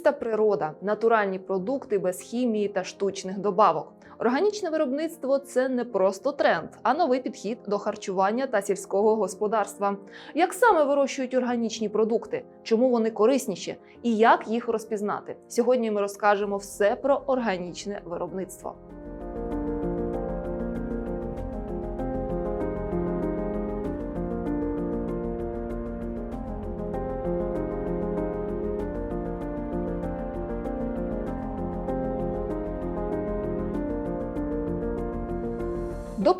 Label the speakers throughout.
Speaker 1: Чиста природа, натуральні продукти без хімії та штучних добавок. Органічне виробництво це не просто тренд, а новий підхід до харчування та сільського господарства. Як саме вирощують органічні продукти, чому вони корисніші і як їх розпізнати? Сьогодні ми розкажемо все про органічне виробництво.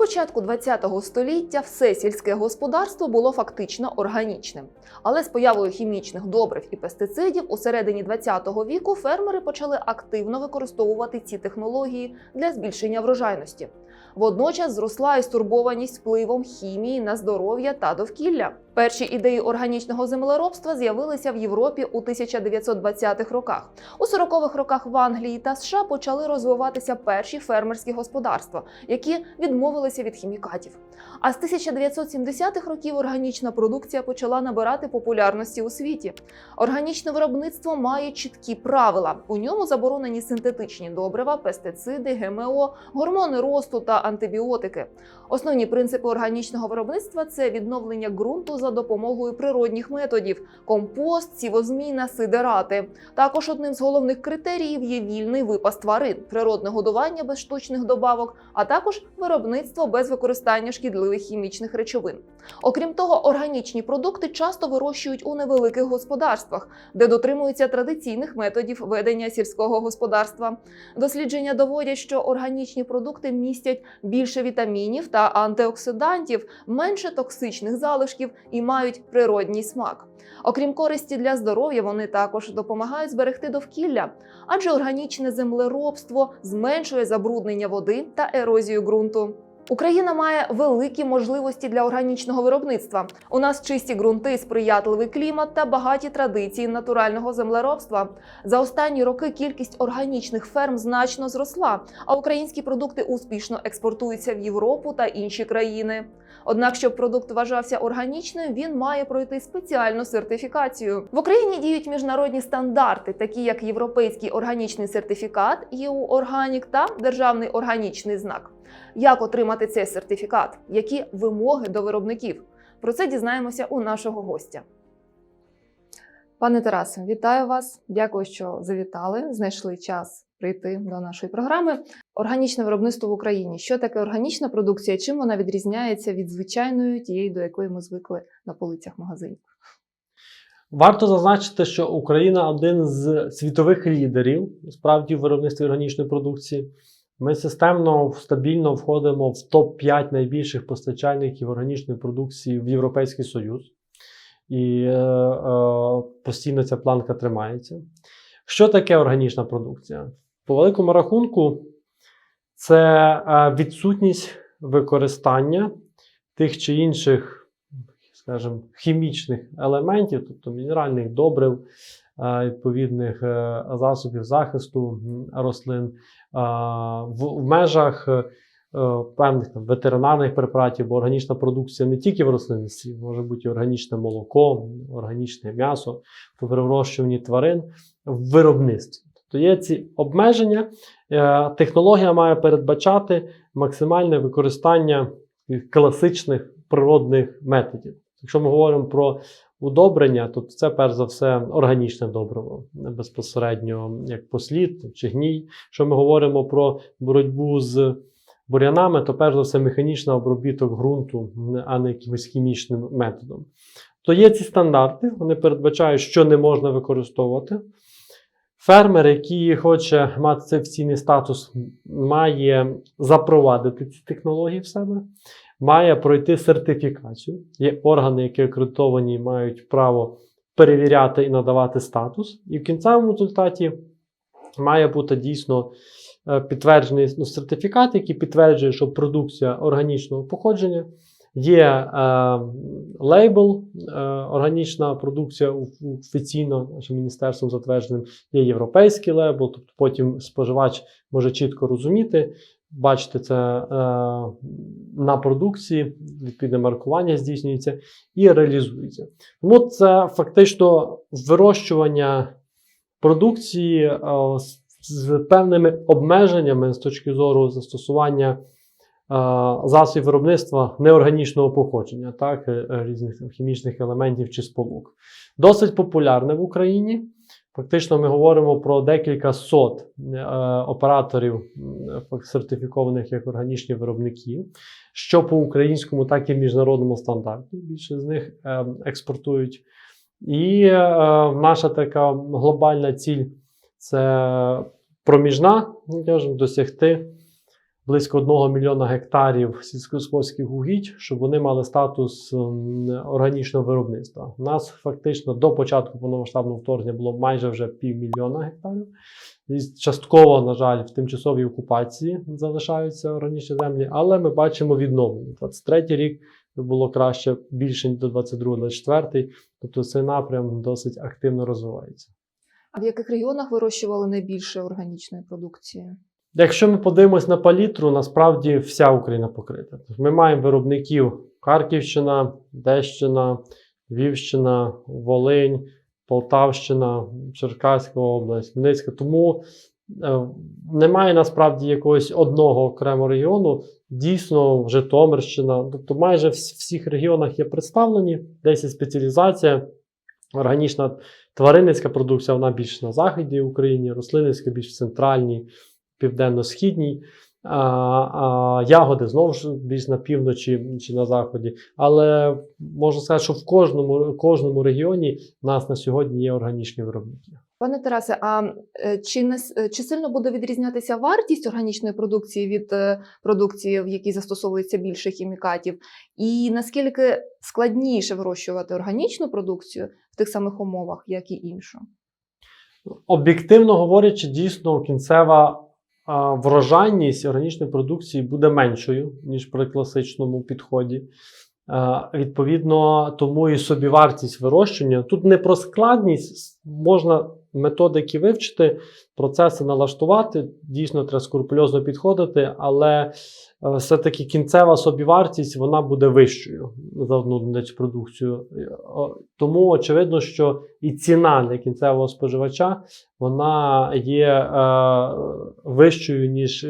Speaker 1: Початку ХХ століття все сільське господарство було фактично органічним. Але з появою хімічних добрив і пестицидів у середині ХХ віку фермери почали активно використовувати ці технології для збільшення врожайності. Водночас зросла і стурбованість впливом хімії на здоров'я та довкілля. Перші ідеї органічного землеробства з'явилися в Європі у 1920-х роках. У 40-х роках в Англії та США почали розвиватися перші фермерські господарства, які відмовилися від хімікатів. А з 1970-х років органічна продукція почала набирати популярності у світі. Органічне виробництво має чіткі правила. У ньому заборонені синтетичні добрива, пестициди, ГМО, гормони росту та антибіотики. Основні принципи органічного виробництва це відновлення ґрунту за допомогою природних методів: компост, сівозміна, сидерати. Також одним з головних критеріїв є вільний випас тварин, природне годування без штучних добавок, а також виробництво без використання шкідливих хімічних речовин. Окрім того, органічні продукти часто вирощують у невеликих господарствах, де дотримуються традиційних методів ведення сільського господарства. Дослідження доводять, що органічні продукти містять більше вітамінів та антиоксидантів, менше токсичних залишків і мають природній смак. Окрім користі для здоров'я, вони також допомагають зберегти довкілля, адже органічне землеробство зменшує забруднення води та ерозію ґрунту. Україна має великі можливості для органічного виробництва. У нас чисті ґрунти, сприятливий клімат та багаті традиції натурального землеробства. За останні роки кількість органічних ферм значно зросла, а українські продукти успішно експортуються в Європу та інші країни. Однак, щоб продукт вважався органічним, він має пройти спеціальну сертифікацію. В Україні діють міжнародні стандарти, такі як Європейський органічний сертифікат EU Organic та Державний органічний знак. Як отримати цей сертифікат? Які вимоги до виробників? Про це дізнаємося у нашого гостя. Пане Тарасе, вітаю вас. Дякую, що завітали. Знайшли час прийти до нашої програми. Органічне виробництво в Україні. Що таке органічна продукція? Чим вона відрізняється від звичайної тієї, до якої ми звикли на полицях магазинів?
Speaker 2: Варто зазначити, що Україна один з світових лідерів справді в виробництві органічної продукції. Ми системно стабільно входимо в топ-5 найбільших постачальників органічної продукції в Європейський Союз. І е, е, постійно ця планка тримається. Що таке органічна продукція? По великому рахунку, це е, відсутність використання тих чи інших, скажімо, хімічних елементів, тобто мінеральних добрив, е, відповідних е, засобів захисту рослин в, межах певних там, ветеринарних препаратів, бо органічна продукція не тільки в рослинництві, може бути органічне молоко, органічне м'ясо, в вирощуванні тварин в виробництві. Тобто є ці обмеження. Е, Технологія має передбачати максимальне використання класичних природних методів. Якщо ми говоримо про удобрення, то це перш за все органічне добриво, безпосередньо як послід чи гній. Якщо ми говоримо про боротьбу з бур'янами, то перш за все механічний обробіток ґрунту, а не якимось хімічним методом. То є ці стандарти, вони передбачають, що не можна використовувати. Фермер, який хоче мати офіційний статус, має запровадити ці технології в себе, має пройти сертифікацію. Є органи, які акредитовані, мають право перевіряти і надавати статус. І в кінцевому результаті має бути дійсно е, підтверджений ну, сертифікат, який підтверджує, що продукція органічного походження. Є е, лейбл, е, органічна продукція офіційно нашим міністерством затвердженим, є європейський лейбл, тобто потім споживач може чітко розуміти, бачити це е, на продукції, відповідне маркування здійснюється і реалізується. Тому це фактично вирощування продукції е, з, з певними обмеженнями з точки зору застосування засобів виробництва неорганічного походження, так, е, е, різних хімічних елементів чи сполук. Досить популярне в Україні. Фактично, ми говоримо про декілька сот е, операторів сертифікованих як органічні виробники, що по українському, так і міжнародному стандарті. Більше з них е, експортують. І е, наша така глобальна ціль це проміжна, ну, кажемо, досягти близько 1 мільйона гектарів сільськогосподарських угідь, щоб вони мали статус органічного виробництва. У нас фактично до початку повномасштабного вторгнення було майже вже півмільйона гектарів. І частково, на жаль, в тимчасовій окупації залишаються органічні землі, але ми бачимо відновлення. 23 рік було краще більше до 22-24, тобто цей напрям досить активно розвивається.
Speaker 1: А в яких регіонах вирощували найбільше органічної продукції?
Speaker 2: Якщо ми подивимось на палітру, насправді вся Україна покрита. Тобто Ми маємо виробників Харківщина, Дещина, Львівщина, Волинь, Полтавщина, Черкаська область, Хмельницька. Тому е, немає насправді якогось одного окремого регіону. Дійсно, Житомирщина, тобто майже в всіх регіонах є представлені, десь є спеціалізація. Органічна тваринницька продукція, вона більш на заході України, рослинницька більш в центральній, південно-східній. А, а ягоди знову ж більш на півночі чи на заході. Але можна сказати, що в кожному, кожному регіоні в нас на сьогодні є органічні виробники.
Speaker 1: Пане Тарасе, а е, чи не е, чи сильно буде відрізнятися вартість органічної продукції від е, продукції, в якій застосовується більше хімікатів? І наскільки складніше вирощувати органічну продукцію в тих самих умовах, як і іншу?
Speaker 2: Об'єктивно говорячи, дійсно кінцева врожайність органічної продукції буде меншою, ніж при класичному підході. Відповідно, тому і собівартість вирощення. Тут не про складність, можна методики вивчити, процеси налаштувати. Дійсно, треба скрупульозно підходити, але е, все-таки кінцева собівартість вона буде вищою за одну продукцію. Е, Тому очевидно, що і ціна для кінцевого споживача вона є е, вищою, ніж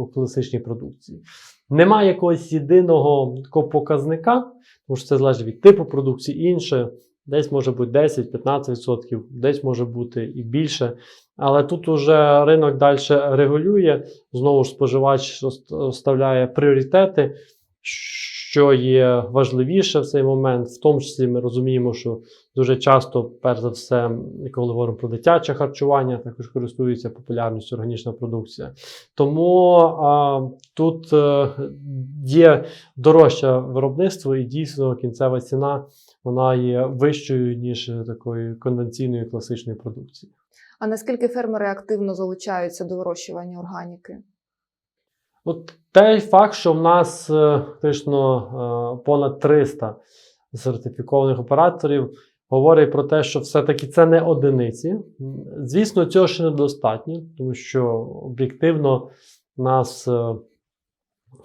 Speaker 2: у класичній продукції. Немає якогось єдиного показника, тому що це залежить від типу продукції, інше. Десь може бути 10-15%, десь може бути і більше. Але тут уже ринок далі регулює. Знову ж споживач вставляє пріоритети, що є важливіше в цей момент. В тому числі ми розуміємо, що дуже часто, перш за все, коли говоримо про дитяче харчування, також користується популярністю органічна продукція. Тому а, тут е, є дорожче виробництво, і дійсно кінцева ціна вона є вищою, ніж такої конвенційної класичної продукції.
Speaker 1: А наскільки фермери активно залучаються до вирощування органіки?
Speaker 2: От той факт, що в нас е, фактично е, понад 300 сертифікованих операторів, говорить про те, що все-таки це не одиниці. Звісно, цього ще недостатньо, тому що об'єктивно в нас е,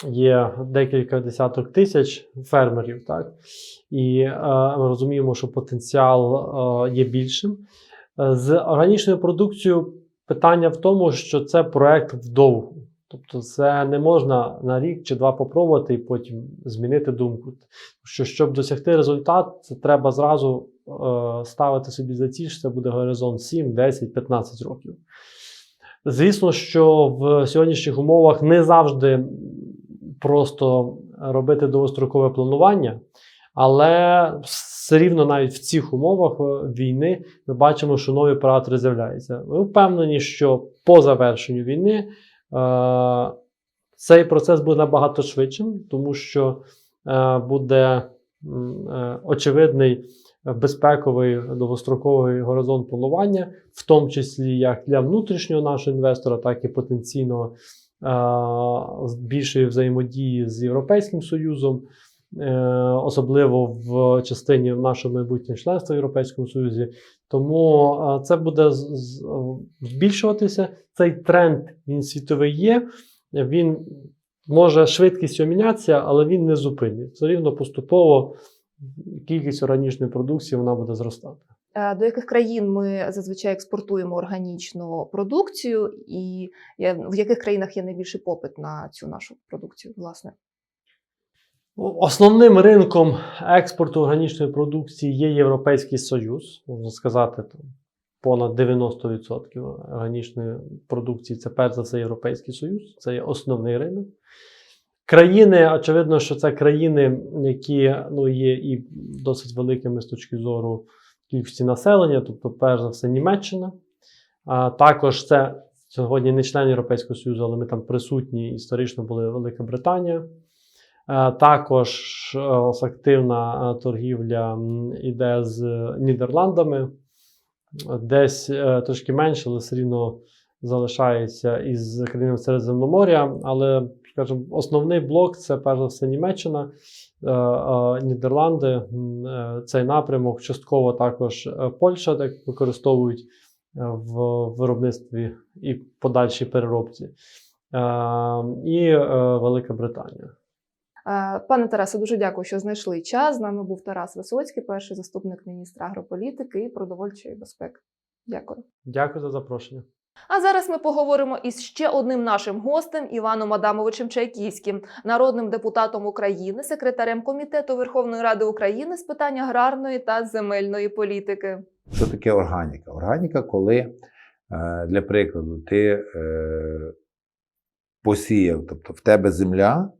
Speaker 2: є декілька десяток тисяч фермерів, так? І ми розуміємо, що потенціал є більшим. З органічною продукцією питання в тому, що це проект вдовгу. Тобто, це не можна на рік чи два попробувати і потім змінити думку. Що щоб досягти результат, це треба зразу е, ставити собі за ціль, що це буде горизонт 7, 10, 15 років. Звісно, що в сьогоднішніх умовах не завжди просто робити довгострокове планування, але все рівно навіть в цих умовах е, війни ми бачимо, що нові оператори з'являються. Ми впевнені, що по завершенню війни цей процес буде набагато швидшим, тому що е, буде е, очевидний безпековий довгостроковий горизонт планування, в тому числі як для внутрішнього нашого інвестора, так і потенційного е, більшої взаємодії з Європейським Союзом, е, особливо в частині нашого майбутнього членства в Європейському Союзі. Тому е, це буде збільшуватися. Цей тренд він світовий є. Він може швидкістю мінятися, але він не зупинить. Все рівно поступово кількість органічної продукції вона буде зростати.
Speaker 1: Е, До яких країн ми зазвичай експортуємо органічну продукцію, і е, в яких країнах є найбільший попит на цю нашу продукцію? Власне,
Speaker 2: Основним ринком експорту органічної продукції є Європейський Союз. Можна сказати, там, понад 90% органічної продукції це перш за все Європейський Союз, це є основний ринок. Країни, очевидно, що це країни, які ну, є і досить великими з точки зору кількості населення, тобто, перш за все, Німеччина. А також це сьогодні не член Європейського Союзу, але ми там присутні історично були Велика Британія. Е, Також е, активна е, торгівля м, іде з Нідерландами. Десь трошки менше, але все рівно залишається із країнами Середземноморя. Але, скажімо, основний блок це перш за все Німеччина, Нідерланди, цей напрямок, частково також Польща, так використовують в виробництві і подальшій переробці, і Велика Британія.
Speaker 1: Е, пане Тарасе, дуже дякую, що знайшли час. З нами був Тарас Висоцький, перший заступник міністра агрополітики і продовольчої безпеки. Дякую.
Speaker 2: Дякую за запрошення.
Speaker 1: А зараз ми поговоримо із ще одним нашим гостем Іваном Адамовичем Чайківським, народним депутатом України, секретарем комітету Верховної Ради України з питань аграрної та земельної політики.
Speaker 3: Що таке органіка? Органіка, коли, е, для прикладу, ти е, посіяв, тобто в тебе земля,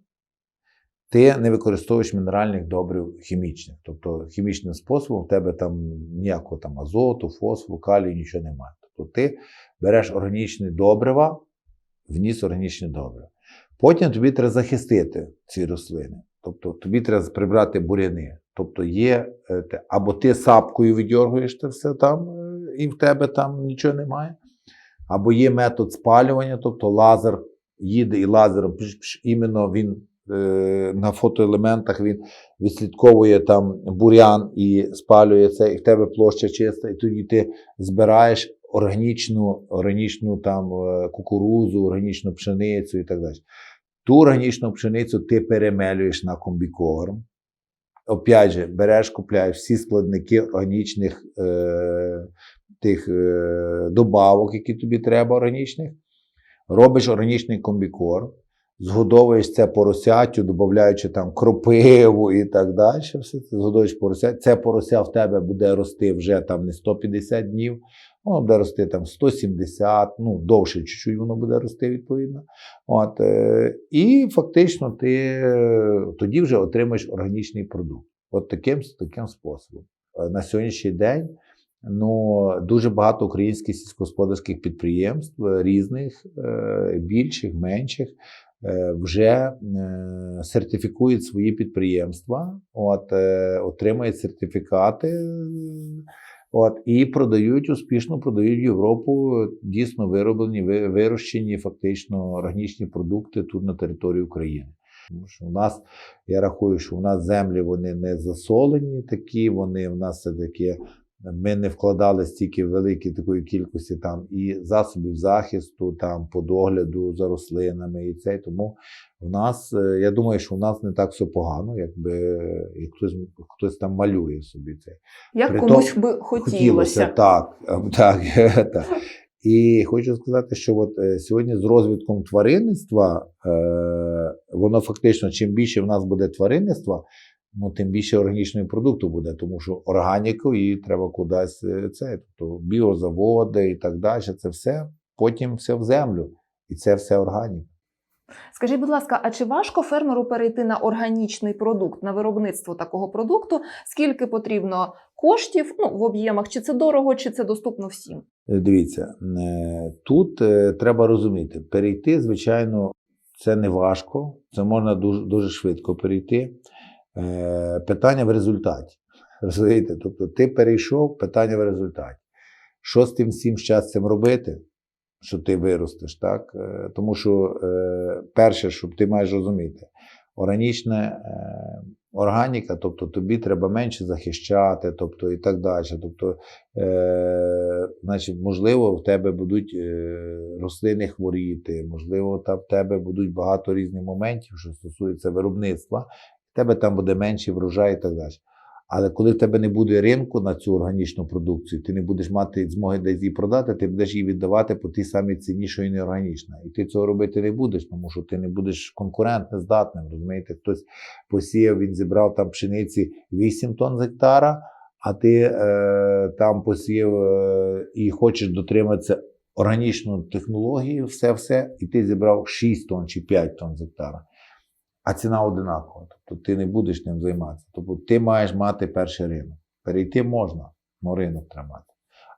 Speaker 3: ти не використовуєш мінеральних добрив хімічних. Тобто хімічним способом в тебе там ніякого там азоту, фосфору, калію, нічого немає. Тобто ти береш органічні добрива, вніс органічні добрива. Потім тобі треба захистити ці рослини. Тобто тобі треба прибрати буряни. Тобто є е, або ти сапкою віддергуєш це все там, е, і в тебе там нічого немає. Або є метод спалювання, тобто лазер їде і лазером, іменно він на фотоелементах він відслідковує там бурян і спалює це, і в тебе площа чиста, і тоді ти збираєш органічну, органічну там е, кукурузу, органічну пшеницю і так далі. Ту органічну пшеницю ти перемелюєш на комбікорм. Опять же, береш, купляєш всі складники органічних е, тих е, добавок, які тобі треба, органічних, робиш органічний комбікорм, згодовуєш це поросятю, додаючи там кропиву і так далі. Все це згодовуєш порося. Це порося в тебе буде рости вже там не 150 днів, воно буде рости там 170, ну довше чуть-чуть воно буде рости відповідно. От, е, і фактично ти е, тоді вже отримаєш органічний продукт. От таким, таким способом. Е, На сьогоднішній день ну, дуже багато українських сільськогосподарських підприємств різних, більших, менших, вже е, сертифікують свої підприємства, от, е, отримують сертифікати. е, От, і продають успішно, продають в Європу дійсно вироблені, вирощені фактично органічні продукти тут на території України. Тому що у нас, я рахую, що у нас землі вони не засолені такі, вони в нас все таки. Ми не вкладали стільки великої такої кількості там і засобів захисту, там по догляду за рослинами, і це. Тому в нас, е, я думаю, що в нас не так все погано, якби як хтось, хтось там малює собі це.
Speaker 1: Як
Speaker 3: При
Speaker 1: комусь би хотілося.
Speaker 3: так, так, так. І хочу сказати, що от е, сьогодні з розвитком тваринництва, е, воно фактично, чим більше в нас буде тваринництва, ну, тим більше органічного продукту буде, тому що органіку її треба кудись е, це, тобто біозаводи і так далі. Це все потім все в землю. І це все органіка.
Speaker 1: Скажіть, будь ласка, а чи важко фермеру перейти на органічний продукт, на виробництво такого продукту? Скільки потрібно коштів ну, в об'ємах? Чи це дорого, чи це доступно всім?
Speaker 3: Е, Дивіться, е, тут треба розуміти, перейти, звичайно, це не важко, це можна дуже, дуже швидко перейти. Е, Питання в результаті. Розумієте? Тобто ти перейшов, питання в результаті. Що з тим всім цим робити, що ти виростеш, так? Е, Тому що е, перше, щоб ти маєш розуміти, органічна органіка, тобто тобі треба менше захищати, тобто і так далі. Тобто, значить, можливо, в тебе будуть рослини хворіти, можливо, в тебе будуть багато різних моментів, що стосується виробництва, в тебе там буде менший врожай і так далі. Але коли в тебе не буде ринку на цю органічну продукцію, ти не будеш мати змоги десь її продати, ти будеш її віддавати по тій самій ціні, що і неорганічна. І ти цього робити не будеш, тому що ти не будеш конкурентно здатним. Розумієте, хтось посіяв, він зібрав там пшениці 8 тонн з гектара, а ти е, там посіяв е, і хочеш дотриматися органічної технології, все-все, і ти зібрав 6 тонн чи 5 тонн з гектара. А ціна одинакова. Тобто ти не будеш ним займатися. Тобто ти маєш мати перший ринок. Перейти можна, але ринок треба мати.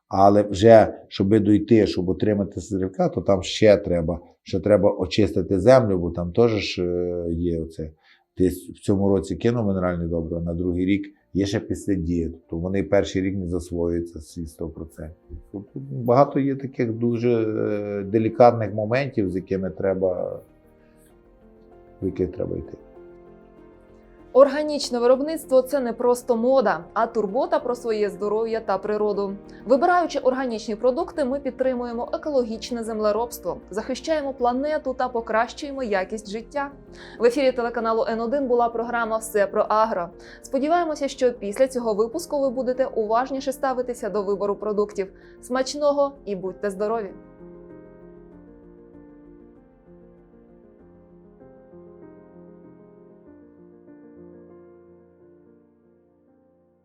Speaker 3: Але вже, щоб дойти, щоб отримати сертифікат, то там ще треба, ще треба очистити землю, бо там теж е, є оце. Ти в цьому році кинув мінеральні добрива, на другий рік є ще після дії. Тобто вони перший рік не засвоюються всі 100%. Тобто багато є таких дуже е, делікатних моментів, з якими треба, в йти.
Speaker 1: Органічне виробництво це не просто мода, а турбота про своє здоров'я та природу. Вибираючи органічні продукти, ми підтримуємо екологічне землеробство, захищаємо планету та покращуємо якість життя. В ефірі телеканалу Н1 була програма Все про агро. Сподіваємося, що після цього випуску ви будете уважніше ставитися до вибору продуктів. Смачного і будьте здорові!